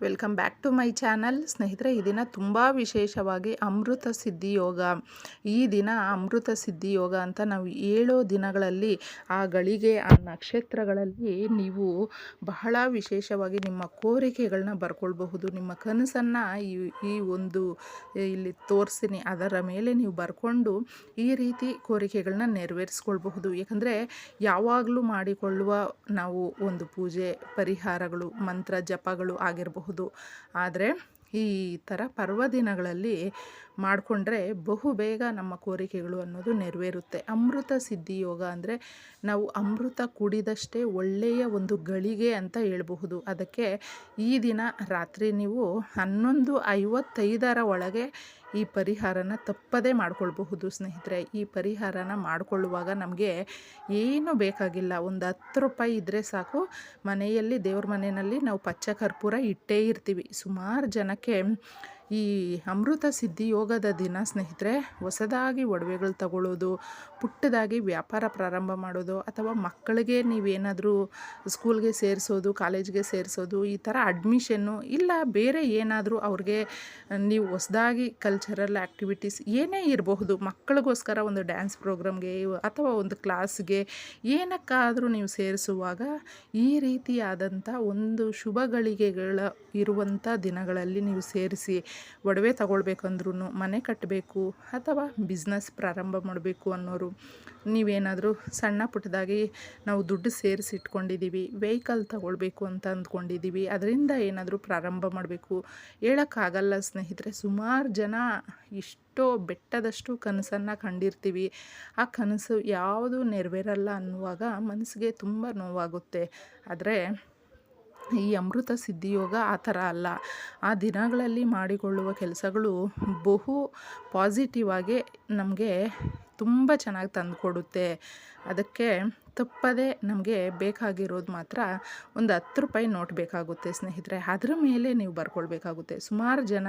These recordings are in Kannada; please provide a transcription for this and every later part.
Welcome back to my channel. ಸ್ನೇಹಿತರೆ, ಈ ದಿನ ತುಂಬ ವಿಶೇಷವಾಗಿ ಅಮೃತ ಸಿದ್ಧಿ ಯೋಗ. ಈ ದಿನ ಅಮೃತ ಸಿದ್ಧಿ ಯೋಗ ಅಂತ ನಾವು ಏಳು ದಿನಗಳಲ್ಲಿ, ಆ ಗಳಿಗೆ, ಆ ನಕ್ಷತ್ರಗಳಲ್ಲಿ ನೀವು ಬಹಳ ವಿಶೇಷವಾಗಿ ನಿಮ್ಮ ಕೋರಿಕೆಗಳನ್ನ ಬರ್ಕೊಳ್ಬಹುದು. ನಿಮ್ಮ ಕನಸನ್ನು ಈ ಈ ಒಂದು ಇಲ್ಲಿ ತೋರಿಸ್ತೀನಿ ಅದರ ಮೇಲೆ ನೀವು ಬರ್ಕೊಂಡು ಈ ರೀತಿ ಕೋರಿಕೆಗಳನ್ನ ನೆರವೇರಿಸ್ಕೊಳ್ಬಹುದು. ಯಾಕಂದರೆ ಯಾವಾಗಲೂ ಮಾಡಿಕೊಳ್ಳುವ ನಾವು ಒಂದು ಪೂಜೆ, ಪರಿಹಾರಗಳು, ಮಂತ್ರ, ಜಪಗಳು ಆಗಿರಬಹುದು. ಆದರೆ ಈ ಥರ ಪರ್ವದಿನಗಳಲ್ಲಿ ಮಾಡಿಕೊಂಡ್ರೆ ಬಹು ಬೇಗ ನಮ್ಮ ಕೋರಿಕೆಗಳು ಅನ್ನೋದು ನೆರವೇರುತ್ತೆ. ಅಮೃತ ಸಿದ್ಧಿ ಯೋಗ ಅಂದರೆ ನಾವು ಅಮೃತ ಕುಡಿದಷ್ಟೇ ಒಳ್ಳೆಯ ಒಂದು ಗಳಿಗೆ ಅಂತ ಹೇಳಬಹುದು. ಅದಕ್ಕೆ ಈ ದಿನ ರಾತ್ರಿ ನೀವು ಹನ್ನೊಂದು ಐವತ್ತೈದರ ಒಳಗೆ ಈ ಪರಿಹಾರನ ತಪ್ಪದೇ ಮಾಡಿಕೊಳ್ಬಹುದು ಸ್ನೇಹಿತರೆ. ಈ ಪರಿಹಾರನ ಮಾಡಿಕೊಳ್ಳುವಾಗ ನಮಗೆ ಏನು ಬೇಕಾಗಿಲ್ಲ. ಒಂದು ಹತ್ತು ರೂಪಾಯಿ ಇದ್ದರೆ ಸಾಕು. ಮನೆಯಲ್ಲಿ, ದೇವ್ರ ಮನೆಯಲ್ಲಿ ನಾವು ಪಚ್ಚ ಕರ್ಪೂರ ಇಟ್ಟೇ ಇರ್ತೀವಿ. ಸುಮಾರು ಜನಕ್ಕೆ ಈ ಅಮೃತ ಸಿದ್ಧಿ ಯೋಗದ ದಿನ ಸ್ನೇಹಿತರೆ, ಹೊಸದಾಗಿ ಒಡವೆಗಳು ತಗೊಳ್ಳೋದು, ಪುಟ್ಟದಾಗಿ ವ್ಯಾಪಾರ ಪ್ರಾರಂಭ ಮಾಡೋದು, ಅಥವಾ ಮಕ್ಕಳಿಗೆ ನೀವೇನಾದರೂ ಸ್ಕೂಲ್ಗೆ ಸೇರಿಸೋದು, ಕಾಲೇಜ್ಗೆ ಸೇರಿಸೋದು, ಈ ಥರ ಅಡ್ಮಿಷನ್ನು ಇಲ್ಲ, ಬೇರೆ ಏನಾದರೂ ಅವ್ರಿಗೆ ನೀವು ಹೊಸದಾಗಿ ಕಲ್ಚರಲ್ ಆ್ಯಕ್ಟಿವಿಟೀಸ್ ಏನೇ ಇರಬಹುದು, ಮಕ್ಕಳಿಗೋಸ್ಕರ ಒಂದು ಡ್ಯಾನ್ಸ್ ಪ್ರೋಗ್ರಾಮ್ಗೆ ಅಥವಾ ಒಂದು ಕ್ಲಾಸ್ಗೆ ಏನಕ್ಕಾದರೂ ನೀವು ಸೇರಿಸುವಾಗ ಈ ರೀತಿಯಾದಂಥ ಒಂದು ಶುಭಗಳಿಗೆಗಳ ಇರುವಂಥ ದಿನಗಳಲ್ಲಿ ನೀವು ಸೇರಿಸಿ ಒಡವೆ ತಗೊಳ್ಬೇಕಂದ್ರೂ ಮನೆ ಕಟ್ಟಬೇಕು ಅಥವಾ ಬಿಸ್ನೆಸ್ ಪ್ರಾರಂಭ ಮಾಡಬೇಕು ಅನ್ನೋರು, ನೀವೇನಾದರೂ ಸಣ್ಣ ಪುಟ್ಟದಾಗಿ ನಾವು ದುಡ್ಡು ಸೇರಿಸಿ ಇಟ್ಕೊಂಡಿದ್ದೀವಿ ವೆಹಿಕಲ್ ತಗೊಳ್ಬೇಕು ಅಂತ ಅಂದ್ಕೊಂಡಿದ್ದೀವಿ ಅದರಿಂದ ಏನಾದರೂ ಪ್ರಾರಂಭ ಮಾಡಬೇಕು ಹೇಳೋಕ್ಕಾಗಲ್ಲ ಸ್ನೇಹಿತರೆ. ಸುಮಾರು ಜನ ಇಷ್ಟೋ ಬೆಟ್ಟದಷ್ಟು ಕನಸನ್ನು ಕಂಡಿರ್ತೀವಿ. ಆ ಕನಸು ಯಾವುದು ನೆರವೇರಲ್ಲ ಅನ್ನುವಾಗ ಮನಸ್ಸಿಗೆ ತುಂಬ ನೋವಾಗುತ್ತೆ. ಆದರೆ ಈ ಅಮೃತ ಸಿದ್ಧಿಯೋಗ ಆ ಥರ ಅಲ್ಲ. ಆ ದಿನಗಳಲ್ಲಿ ಮಾಡಿಕೊಳ್ಳುವ ಕೆಲಸಗಳು ಬಹು ಪಾಸಿಟಿವ್ ಆಗಿ ನಮಗೆ ತುಂಬ ಚೆನ್ನಾಗಿ ತಂದುಕೊಡುತ್ತೆ. ಅದಕ್ಕೆ ತಪ್ಪದೇ ನಮಗೆ ಬೇಕಾಗಿರೋದು ಮಾತ್ರ ಒಂದು ಹತ್ತು ರೂಪಾಯಿ ನೋಟ್ ಬೇಕಾಗುತ್ತೆ ಸ್ನೇಹಿತರೆ. ಅದ್ರ ಮೇಲೆ ನೀವು ಬರ್ಕೊಳ್ಬೇಕಾಗುತ್ತೆ. ಸುಮಾರು ಜನ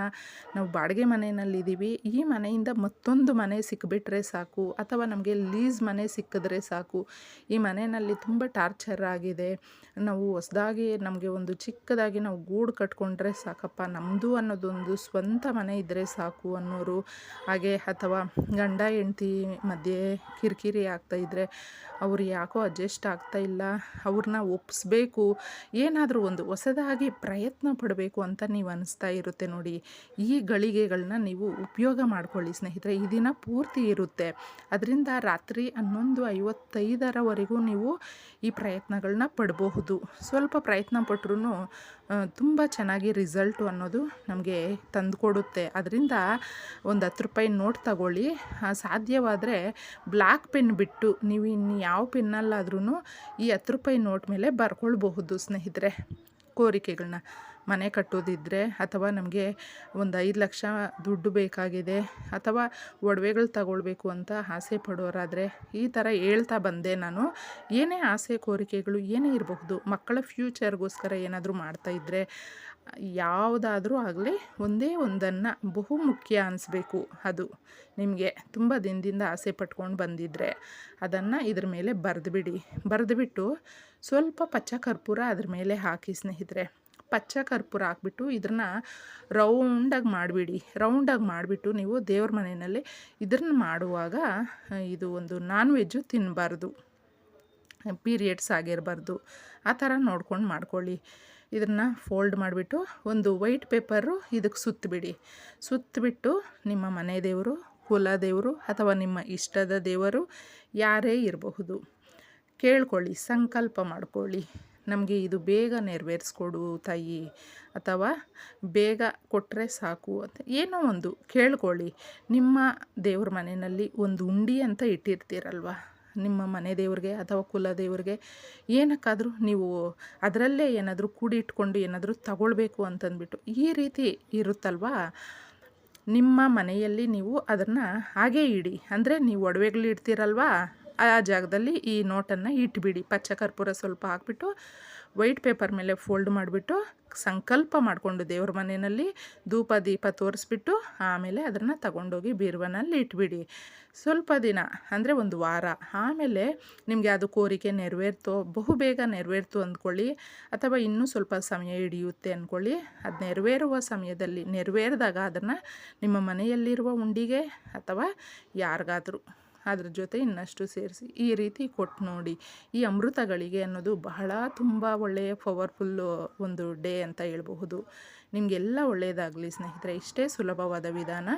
ನಾವು ಬಾಡಿಗೆ ಮನೆಯಲ್ಲಿದ್ದೀವಿ. ಈ ಮನೆಯಿಂದ ಮತ್ತೊಂದು ಮನೆ ಸಿಕ್ಕಿಬಿಟ್ರೆ ಸಾಕು. ಅಥವಾ ನಮಗೆ ಲೀಸ್ ಮನೆ ಸಿಕ್ಕಿದ್ರೆ ಸಾಕು. ಈ ಮನೆಯಲ್ಲಿ ತುಂಬ ಟಾರ್ಚರ್ ಆಗಿದೆ. ನಾವು ಹೊಸದಾಗಿ ನಮಗೆ ಒಂದು ಚಿಕ್ಕದಾಗಿ ನಾವು ಗೂಡು ಕಟ್ಕೊಂಡ್ರೆ ಸಾಕಪ್ಪ. ನಮ್ಮದು ಅನ್ನೋದೊಂದು ಸ್ವಂತ ಮನೆ ಇದ್ದರೆ ಸಾಕು ಅನ್ನೋರು. ಹಾಗೆ ಅಥವಾ ಗಂಡ, ಹೆಂಡ್ತಿ ಮಧ್ಯೆ ಕಿರಿಕಿರಿ ಆಗ್ತಾಯಿದ್ರೆ ಅವ್ರು ಯಾಕೋ ಅಡ್ಜಸ್ಟ್ ಆಗ್ತಾ ಇಲ್ಲ ಅವ್ರನ್ನ ಒಪ್ಪಿಸ್ಬೇಕು ಏನಾದರೂ ಒಂದು ಹೊಸದಾಗಿ ಪ್ರಯತ್ನ ಪಡಬೇಕು ಅಂತ ನೀವು ಅನಿಸ್ತಾ ಇರುತ್ತೆ ನೋಡಿ. ಈ ಗಳಿಗೆಗಳನ್ನ ನೀವು ಉಪಯೋಗ ಮಾಡ್ಕೊಳ್ಳಿ ಸ್ನೇಹಿತರೆ, ಈ ದಿನ ಪೂರ್ತಿ ಇರುತ್ತೆ. ಅದರಿಂದ ರಾತ್ರಿ ಹನ್ನೊಂದು ಐವತ್ತೈದರವರೆಗೂ ನೀವು ಈ ಪ್ರಯತ್ನಗಳನ್ನ ಪಡಬಹುದು. ಸ್ವಲ್ಪ ಪ್ರಯತ್ನ ಪಟ್ಟರು ತುಂಬ ಚೆನ್ನಾಗಿ ರಿಸಲ್ಟು ಅನ್ನೋದು ನಮಗೆ ತಂದುಕೊಡುತ್ತೆ. ಅದರಿಂದ ಒಂದು ಹತ್ತು ರೂಪಾಯಿ ನೋಟ್ ತಗೊಳ್ಳಿ. ಸಾಧ್ಯವಾದರೆ ಬ್ಲ್ಯಾಕ್ ಪೆನ್ ಬಿಟ್ಟು ನೀವು ಇನ್ನು ಯಾವ ಪೆನ್ನಲ್ಲಾದ್ರೂ ಈ ಹತ್ತು ರೂಪಾಯಿ ನೋಟ್ ಮೇಲೆ ಬರ್ಕೊಳ್ಬಹುದು ಸ್ನೇಹಿತರೆ. ಕೋರಿಕೆಗಳನ್ನ ಮನೆ ಕಟ್ಟೋದಿದ್ದರೆ ಅಥವಾ ನಮಗೆ ಒಂದು ಐದು ಲಕ್ಷ ದುಡ್ಡು ಬೇಕಾಗಿದೆ ಅಥವಾ ಒಡವೆಗಳು ತಗೊಳ್ಬೇಕು ಅಂತ ಆಸೆ ಪಡೋರಾದರೆ ಈ ಥರ ಹೇಳ್ತಾ ಬಂದೆ ನಾನು. ಏನೇ ಆಸೆ, ಕೋರಿಕೆಗಳು ಏನೇ ಇರಬಹುದು, ಮಕ್ಕಳ ಫ್ಯೂಚರ್ಗೋಸ್ಕರ ಏನಾದರೂ ಮಾಡ್ತಾಯಿದ್ರೆ ಯಾವುದಾದ್ರೂ ಆಗಲಿ ಒಂದೇ ಒಂದನ್ನು ಬಹು ಮುಖ್ಯ ಅನಿಸ್ಬೇಕು ಅದು. ನಿಮಗೆ ತುಂಬ ದಿನದಿಂದ ಆಸೆ ಪಟ್ಕೊಂಡು ಬಂದಿದ್ದರೆ ಅದನ್ನು ಇದ್ರ ಮೇಲೆ ಬರೆದುಬಿಡಿ. ಬರೆದುಬಿಟ್ಟು ಸ್ವಲ್ಪ ಪಚ್ಚ ಕರ್ಪೂರ ಅದ್ರ ಮೇಲೆ ಹಾಕಿ ಸ್ನೇಹಿತರೆ. ಪಚ್ಚ ಕರ್ಪೂರ ಹಾಕ್ಬಿಟ್ಟು ಇದನ್ನ ರೌಂಡಾಗಿ ಮಾಡಿಬಿಡಿ. ರೌಂಡಾಗಿ ಮಾಡಿಬಿಟ್ಟು ನೀವು ದೇವ್ರ ಮನೆಯಲ್ಲಿ ಇದನ್ನ ಮಾಡುವಾಗ ಇದು ಒಂದು ನಾನ್ ವೆಜ್ಜು ತಿನ್ನಬಾರ್ದು ಪೀರಿಯಡ್ಸ್ ಆಗಿರಬಾರ್ದು. ಆ ಥರ ನೋಡ್ಕೊಂಡು ಮಾಡ್ಕೊಳ್ಳಿ. ಇದನ್ನು ಫೋಲ್ಡ್ ಮಾಡಿಬಿಟ್ಟು ಒಂದು ವೈಟ್ ಪೇಪರು ಇದಕ್ಕೆ ಸುತ್ತಬಿಡಿ ಸುತ್ತಬಿಟ್ಟು ನಿಮ್ಮ ಮನೆ ದೇವರು, ಕುಲ ದೇವರು ಅಥವಾ ನಿಮ್ಮ ಇಷ್ಟದ ದೇವರು ಯಾರೇ ಇರಬಹುದು, ಕೇಳ್ಕೊಳ್ಳಿ, ಸಂಕಲ್ಪ ಮಾಡಿಕೊಳ್ಳಿ. ನಮಗೆ ಇದು ಬೇಗ ನೆರವೇರಿಸ್ಕೊಡು ತಾಯಿ. ಅಥವಾ ಬೇಗ ಕೊಟ್ಟರೆ ಸಾಕು ಅಂತ ಏನೋ ಒಂದು ಕೇಳ್ಕೊಳ್ಳಿ. ನಿಮ್ಮ ದೇವ್ರ ಮನೆಯಲ್ಲಿ ಒಂದು ಉಂಡಿ ಅಂತ ಇಟ್ಟಿರ್ತೀರಲ್ವ? ನಿಮ್ಮ ಮನೆ ದೇವ್ರಿಗೆ ಅಥವಾ ಕುಲ ದೇವ್ರಿಗೆ ಏನಕ್ಕಾದರೂ ನೀವು ಅದರಲ್ಲೇ ಏನಾದರೂ ಕೂಡಿ ಇಟ್ಕೊಂಡು ಏನಾದರೂ ತಗೊಳ್ಬೇಕು ಅಂತಂದ್ಬಿಟ್ಟು ಈ ರೀತಿ ಇರುತ್ತಲ್ವಾ? ನಿಮ್ಮ ಮನೆಯಲ್ಲಿ ನೀವು ಅದನ್ನು ಹಾಗೇ ಇಡಿ. ಅಂದರೆ ನೀವು ಒಡವೆಗಳು ಇಡ್ತೀರಲ್ವಾ? ಆ ಜಾಗದಲ್ಲಿ ಈ ನೋಟನ್ನು ಇಟ್ಬಿಡಿ. ಪಚ್ಚ ಕರ್ಪೂರ ಸ್ವಲ್ಪ ಹಾಕ್ಬಿಟ್ಟು ವೈಟ್ ಪೇಪರ್ ಮೇಲೆ ಫೋಲ್ಡ್ ಮಾಡಿಬಿಟ್ಟು ಸಂಕಲ್ಪ ಮಾಡಿಕೊಂಡು ದೇವ್ರ ಮನೆಯಲ್ಲಿ ಧೂಪ, ದೀಪ ತೋರಿಸ್ಬಿಟ್ಟು ಆಮೇಲೆ ಅದನ್ನು ತಗೊಂಡೋಗಿ ಬೀರುವನಲ್ಲಿ ಇಟ್ಬಿಡಿ. ಸ್ವಲ್ಪ ದಿನ, ಅಂದರೆ ಒಂದು ವಾರ, ಆಮೇಲೆ ನಿಮಗೆ ಅದು ಕೋರಿಕೆ ನೆರವೇರ್ತು, ಬಹು ಬೇಗ ನೆರವೇರ್ತು ಅಂದ್ಕೊಳ್ಳಿ, ಅಥವಾ ಇನ್ನೂ ಸ್ವಲ್ಪ ಸಮಯ ಹಿಡಿಯುತ್ತೆ ಅಂದ್ಕೊಳ್ಳಿ, ಅದು ನೆರವೇರುವ ಸಮಯದಲ್ಲಿ ನೆರವೇರಿದಾಗ ಅದನ್ನು ನಿಮ್ಮ ಮನೆಯಲ್ಲಿರುವ ಉಂಡಿಗೆ ಅಥವಾ ಯಾರಿಗಾದರೂ ಅದ್ರ ಜೊತೆ ಇನ್ನಷ್ಟು ಸೇರಿಸಿ ಈ ರೀತಿ ಕೊಟ್ಟು ನೋಡಿ. ಈ ಅಮೃತಗಳಿಗೆ ಅನ್ನೋದು ಬಹಳ ತುಂಬ ಒಳ್ಳೆಯ ಪವರ್ಫುಲ್ಲು ಒಂದು ಡೇ ಅಂತ ಹೇಳ್ಬಹುದು. ನಿಮಗೆಲ್ಲ ಒಳ್ಳೆಯದಾಗಲಿ ಸ್ನೇಹಿತರೆ, ಇಷ್ಟೇ ಸುಲಭವಾದ ವಿಧಾನ.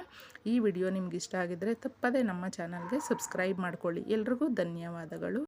ಈ ವಿಡಿಯೋ ನಿಮ್ಗೆ ಇಷ್ಟ ಆಗಿದ್ದರೆ ತಪ್ಪದೇ ನಮ್ಮ ಚಾನಲ್ಗೆ ಸಬ್ಸ್ಕ್ರೈಬ್ ಮಾಡ್ಕೊಳ್ಳಿ. ಎಲ್ರಿಗೂ ಧನ್ಯವಾದಗಳು.